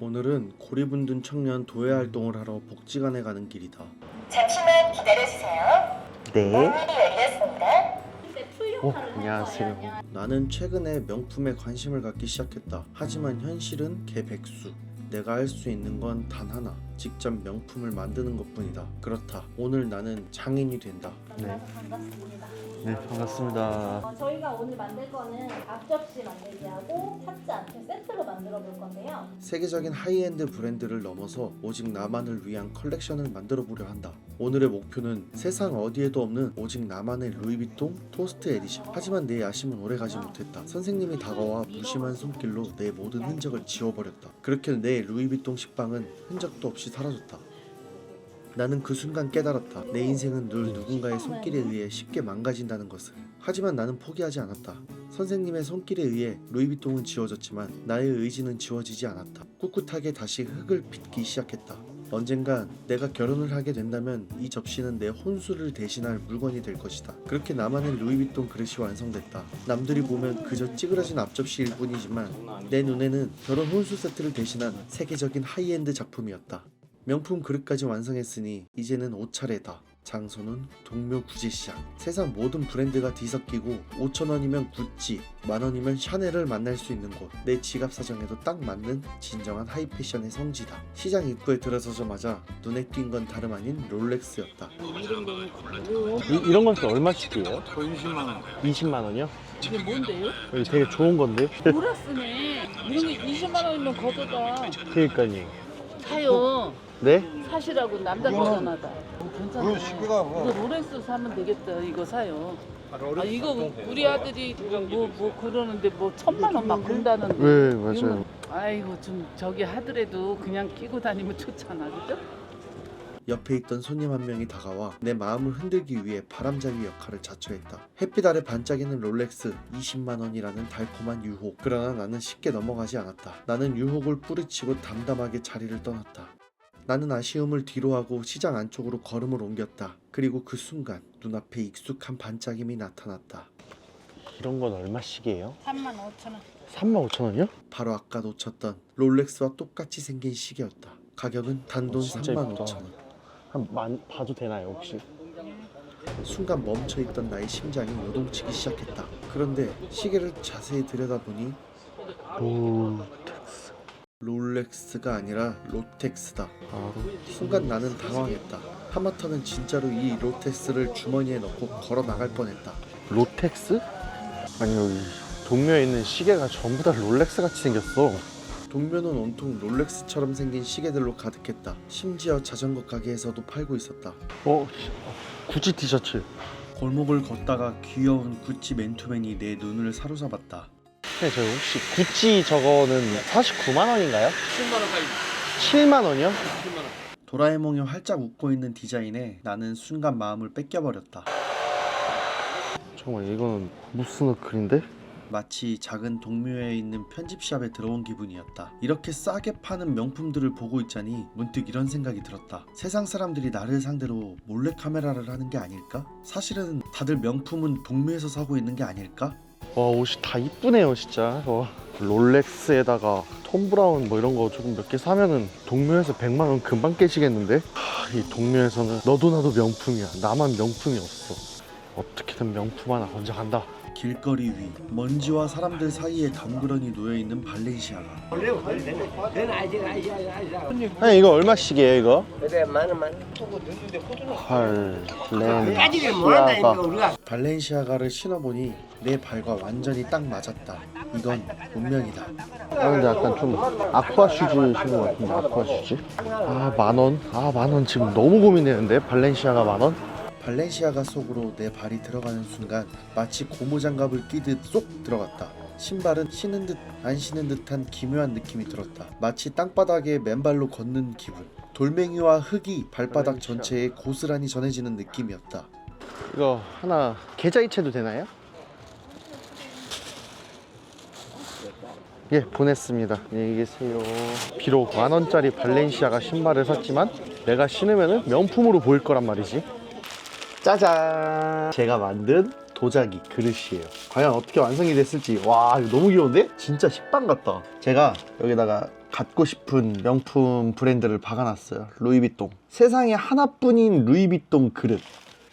오늘은 고리분둔 청년 도예 활동을 하러 복지관에 가는 길이다. 잠시만 기다려주세요. 네. 문이 열렸습니다. 어, 안녕하세요. 나는 최근에 명품에 관심을 갖기 시작했다. 하지만 현실은 개백수. 내가 할 수 있는 건 단 하나. 직접 명품을 만드는 것 뿐이다. 그렇다. 오늘 나는 장인이 된다. 네. 반갑습니다. 네, 반갑습니다. 어, 저희가 오늘 만들 거는 앞접시 만들기하고 이렇게 세트로 만들어 볼 건데요. 세계적인 하이엔드 브랜드를 넘어서 오직 나만을 위한 컬렉션을 만들어 보려 한다. 오늘의 목표는 세상 어디에도 없는 오직 나만의 루이비통 토스트 에디션. 하지만 내 야심은 오래 가지 못했다. 선생님이 다가와 무심한 손길로 내 모든 흔적을 지워버렸다. 그렇게 내 루이비통 식빵은 흔적도 없이 사라졌다. 나는 그 순간 깨달았다. 내 인생은 늘 누군가의 손길에 의해 쉽게 망가진다는 것을. 하지만 나는 포기하지 않았다. 선생님의 손길에 의해 루이비통은 지워졌지만 나의 의지는 지워지지 않았다. 꿋꿋하게 다시 흙을 빚기 시작했다. 언젠간 내가 결혼을 하게 된다면 이 접시는 내 혼수를 대신할 물건이 될 것이다. 그렇게 나만의 루이비통 그릇이 완성됐다. 남들이 보면 그저 찌그러진 앞접시일 뿐이지만 내 눈에는 결혼 혼수 세트를 대신한 세계적인 하이엔드 작품이었다. 명품 그릇까지 완성했으니 이제는 옷차례다. 장소는 동묘 구제시장. 세상 모든 브랜드가 뒤섞이고 5천원이면 구찌, 만원이면 샤넬을 만날 수 있는 곳. 내 지갑 사정에도 딱 맞는 진정한 하이패션의 성지다. 시장 입구에 들어서자마자 눈에 띈 건 다름 아닌 롤렉스였다. 이, 이런 건또 얼마씩이에요? 거의 20만 원. 20만 원이요? 이게 뭔데요? 여기 되게 좋은 건데. 보라스네. 이런 게 20만 원이면 거저다. 그러니까요. 사요. 네? 사시라고 남자. 어, 괜찮아. 뭐. 이거 로렉스 사면 되겠다. 이거 사요. 아 이거 우리 아들이 뭐뭐 그러는데 뭐 천만 원 막 건다는데. 네, 맞아요. 아이고 좀 저기 하더라도 그냥 끼고 다니면 좋잖아, 그죠? 옆에 있던 손님 한 명이 다가와 내 마음을 흔들기 위해 바람잡이 역할을 자처했다. 햇빛 아래 반짝이는 롤렉스 20만 원이라는 달콤한 유혹. 그러나 나는 쉽게 넘어가지 않았다. 나는 유혹을 뿌리치고 담담하게 자리를 떠났다. 나는 아쉬움을 뒤로하고 시장 안쪽으로 걸음을 옮겼다. 그리고 그 순간 눈앞에 익숙한 반짝임이 나타났다. 이런 건 얼마씩이에요? 3만 5천 원. 3만 5천 원이요? 바로 아까 놓쳤던 롤렉스와 똑같이 생긴 시계였다. 가격은 단돈 어, 진짜 3만 예쁘다. 5천 원. 한만 봐도 되나요 혹시? 순간 멈춰있던 나의 심장이 요동치기 시작했다. 그런데 시계를 자세히 들여다보니 롤텍스. 롤렉스가 아니라 로텍스다. 아, 순간 나는 당황했다. 하마터면 진짜로 이 로텍스를 주머니에 넣고 걸어 나갈 뻔했다. 로텍스? 아니 여기 동묘에 있는 시계가 전부 다 롤렉스 같이 생겼어. 동묘는 온통 롤렉스처럼 생긴 시계들로 가득했다. 심지어 자전거 가게에서도 팔고 있었다. 어, 구찌 티셔츠. 골목을 걷다가 귀여운 구찌 맨투맨이 내 눈을 사로잡았다. 네, 저 혹시 구찌 저거는 49만 원인가요? 10만 원 가요. 7만 원이요? 도라에몽이 활짝 웃고 있는 디자인에 나는 순간 마음을 뺏겨버렸다. 정말 이거는 무스너클인데? 마치 작은 동묘에 있는 편집샵에 들어온 기분이었다. 이렇게 싸게 파는 명품들을 보고 있자니 문득 이런 생각이 들었다. 세상 사람들이 나를 상대로 몰래 카메라를 하는 게 아닐까? 사실은 다들 명품은 동묘에서 사고 있는 게 아닐까? 와 옷이 다 이쁘네요 진짜. 와, 롤렉스에다가 톰 브라운 뭐 이런 거 조금 몇 개 사면은 동묘에서 100만 원 금방 깨지겠는데? 하, 이 동묘에서는 너도 나도 명품이야. 나만 명품이 없어. 어떻게든 명품 하나 건져간다 길거리 위 먼지와 사람들 사이에 덩그러니 놓여 있는 발렌시아가 아니 이거 얼마씩이에요 이거? 그래 발렌시아가 발렌시아가를 신어보니 내 발과 완전히 딱 맞았다. 이건 운명이다. 아 근데 약간 좀 아쿠아 슈즈 신은 것 같은데 아쿠아 슈즈? 아 만 원? 아 만 원 지금 너무 고민되는데 발렌시아가 만 원? 발렌시아가 속으로 내 발이 들어가는 순간 마치 고무장갑을 끼듯 쏙 들어갔다. 신발은 신은 듯 안 신은 듯한 기묘한 느낌이 들었다. 마치 땅바닥에 맨발로 걷는 기분. 돌멩이와 흙이 발바닥 전체에 고스란히 전해지는 느낌이었다. 이거 하나 계좌이체도 되나요? 예 보냈습니다 안녕히 계세요 비록 만 원짜리 발렌시아가 신발을 샀지만 내가 신으면 명품으로 보일 거란 말이지 짜잔 제가 만든 도자기 그릇이에요. 과연 어떻게 완성이 됐을지 와 이거 너무 귀여운데? 진짜 식빵 같다. 제가 여기다가 갖고 싶은 명품 브랜드를 박아놨어요. 루이비통. 세상에 하나뿐인 루이비통 그릇.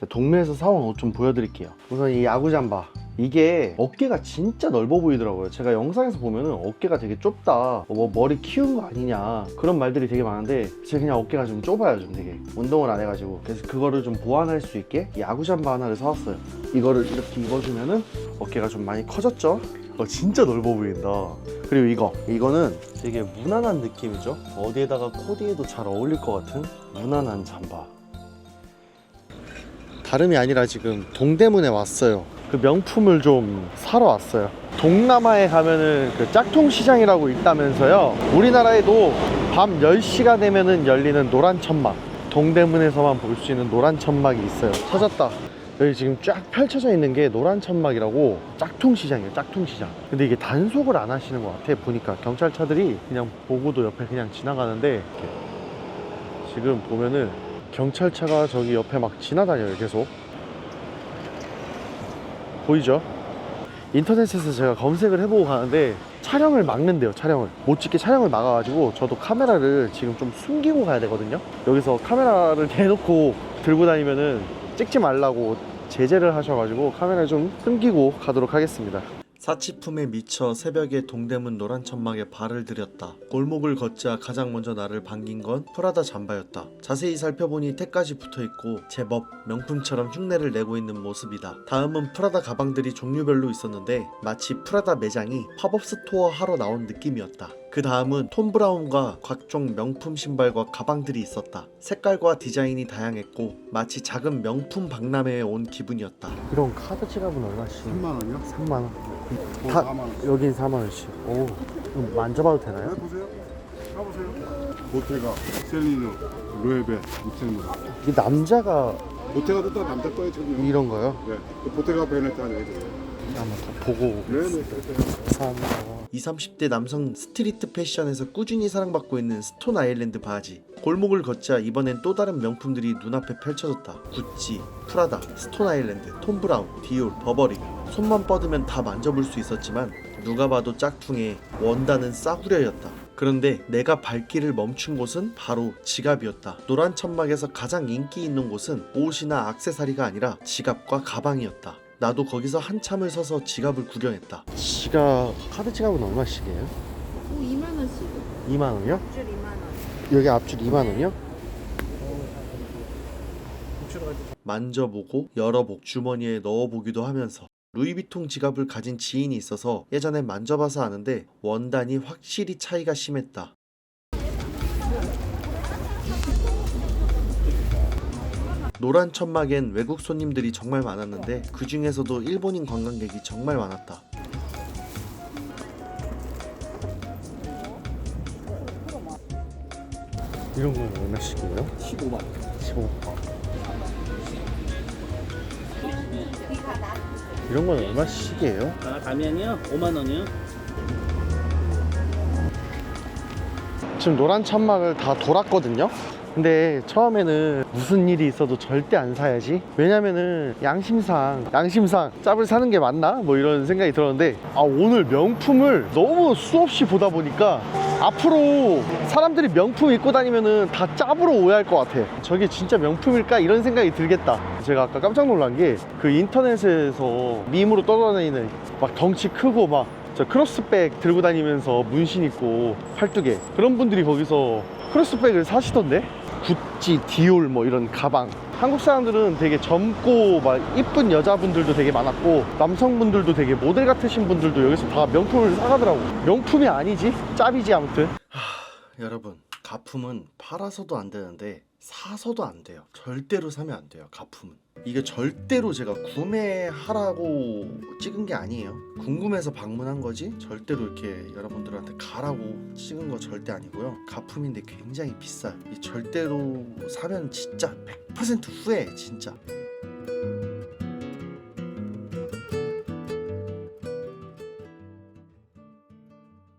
동네에서 사온 옷 좀 보여드릴게요. 우선 이 야구 잠바. 이게 어깨가 진짜 넓어 보이더라고요. 제가 영상에서 보면은 어깨가 되게 좁다. 뭐 머리 키운 거 아니냐. 그런 말들이 되게 많은데 제가 그냥 어깨가 좀 좁아요. 좀 되게. 운동을 안 해가지고. 그래서 그거를 좀 보완할 수 있게 야구 잠바 하나를 사왔어요. 이거를 이렇게 입어주면은 어깨가 좀 많이 커졌죠? 어, 진짜 넓어 보인다. 그리고 이거. 이거는 되게 무난한 느낌이죠? 어디에다가 코디해도 잘 어울릴 것 같은 무난한 잠바. 다름이 아니라 지금 동대문에 왔어요. 그 명품을 좀 사러 왔어요. 동남아에 가면은 그 짝퉁 시장이라고 있다면서요. 우리나라에도 밤 10시가 되면은 열리는 노란 천막. 동대문에서만 볼 수 있는 노란 천막이 있어요. 찾았다. 여기 지금 쫙 펼쳐져 있는 게 노란 천막이라고 짝퉁 시장이에요. 짝퉁 시장. 근데 이게 단속을 안 하시는 것 같아. 보니까 경찰차들이 그냥 보고도 옆에 그냥 지나가는데 이렇게 지금 보면은 경찰차가 저기 옆에 막 지나다녀요 계속 보이죠? 인터넷에서 제가 검색을 해보고 가는데 촬영을 막는데요 촬영을. 못 찍게 촬영을 막아가지고 저도 카메라를 지금 좀 숨기고 가야 되거든요. 여기서 카메라를 대놓고 들고 다니면은 찍지 말라고 제재를 하셔가지고 카메라를 좀 숨기고 가도록 하겠습니다 사치품에 미쳐 새벽에 동대문 노란 천막에 발을 들였다. 골목을 걷자 가장 먼저 나를 반긴 건 프라다 잠바였다. 자세히 살펴보니 택까지 붙어 있고 제법 명품처럼 흉내를 내고 있는 모습이다. 다음은 프라다 가방들이 종류별로 있었는데 마치 프라다 매장이 팝업 스토어 하러 나온 느낌이었다. 그 다음은 톰 브라운과 각종 명품 신발과 가방들이 있었다. 색깔과 디자인이 다양했고 마치 작은 명품 박람회에 온 기분이었다. 이런 카드 지갑은 얼마씩? 3만 원이요? 3만 원. 어, 다 4만 원. 여긴 4만 원씩. 오, 그럼 만져봐도 되나요? 네, 보세요. 가보세요. 보테가, 셀리누, 루에베, 무채무. 이게 남자가 보테가 뜻다 남자 거에 지금. 이런 거요? 네. 그 보테가 베네타 얘기예요. 한번 더 보고. 감사합니다. 20, 30대 남성 스트리트 패션에서 꾸준히 사랑받고 있는 스톤 아일랜드 바지. 골목을 걷자 이번엔 또 다른 명품들이 눈앞에 펼쳐졌다. 구찌, 프라다, 스톤 아일랜드, 톰 브라운, 디올, 버버리. 손만 뻗으면 다 만져볼 수 있었지만 누가 봐도 짝퉁에 원단은 싸구려였다. 그런데 내가 발길을 멈춘 곳은 바로 지갑이었다. 노란 천막에서 가장 인기 있는 곳은 옷이나 악세사리가 아니라 지갑과 가방이었다. 나도 거기서 한참을 서서 지갑을 구경했다. 지갑 카드 지갑은 얼마씩이에요? 2만 원씩. 2만 원이요? 줄 2만 원. 여기 앞줄 2만 원이요? 만져보고 열어보고 주머니에 넣어보기도 하면서 루이비통 지갑을 가진 지인이 있어서 예전에 만져봐서 아는데 원단이 확실히 차이가 심했다. 노란 천막엔 외국 손님들이 정말 많았는데 그 중에서도 일본인 관광객이 정말 많았다. 이런 건 얼마씩 이에요? 15만 15만 이런 건 얼마씩이에요? 아, 가면이요? 5만 원이요? 지금 노란 천막을 다 돌았거든요. 근데 처음에는 무슨 일이 있어도 절대 안 사야지. 왜냐면은 양심상 양심상 짭을 사는 게 맞나? 뭐 이런 생각이 들었는데 아 오늘 명품을 너무 수없이 보다 보니까 앞으로 사람들이 명품 입고 다니면은 다 짭으로 오해할 것 같아. 저게 진짜 명품일까? 이런 생각이 들겠다. 제가 아까 깜짝 놀란 게 그 인터넷에서 밈으로 떠다니는 막 덩치 크고 막 저 크로스백 들고 다니면서 문신 있고 팔뚝에 그런 분들이 거기서 크로스백을 사시던데? 구찌, 디올 뭐 이런 가방. 한국 사람들은 되게 젊고 막 이쁜 여자분들도 되게 많았고 남성분들도 되게 모델 같으신 분들도 여기서 다 명품을 사가더라고. 명품이 아니지? 짭이지 아무튼. 여러분 가품은 팔아서도 안 되는데 사서도 안 돼요. 절대로 사면 안 돼요 가품은 이게 절대로 제가 구매하라고 찍은 게 아니에요. 궁금해서 방문한 거지 절대로 이렇게 여러분들한테 가라고 찍은 거 절대 아니고요. 가품인데 굉장히 비싸요. 이 절대로 사면 진짜 100% 후회해 진짜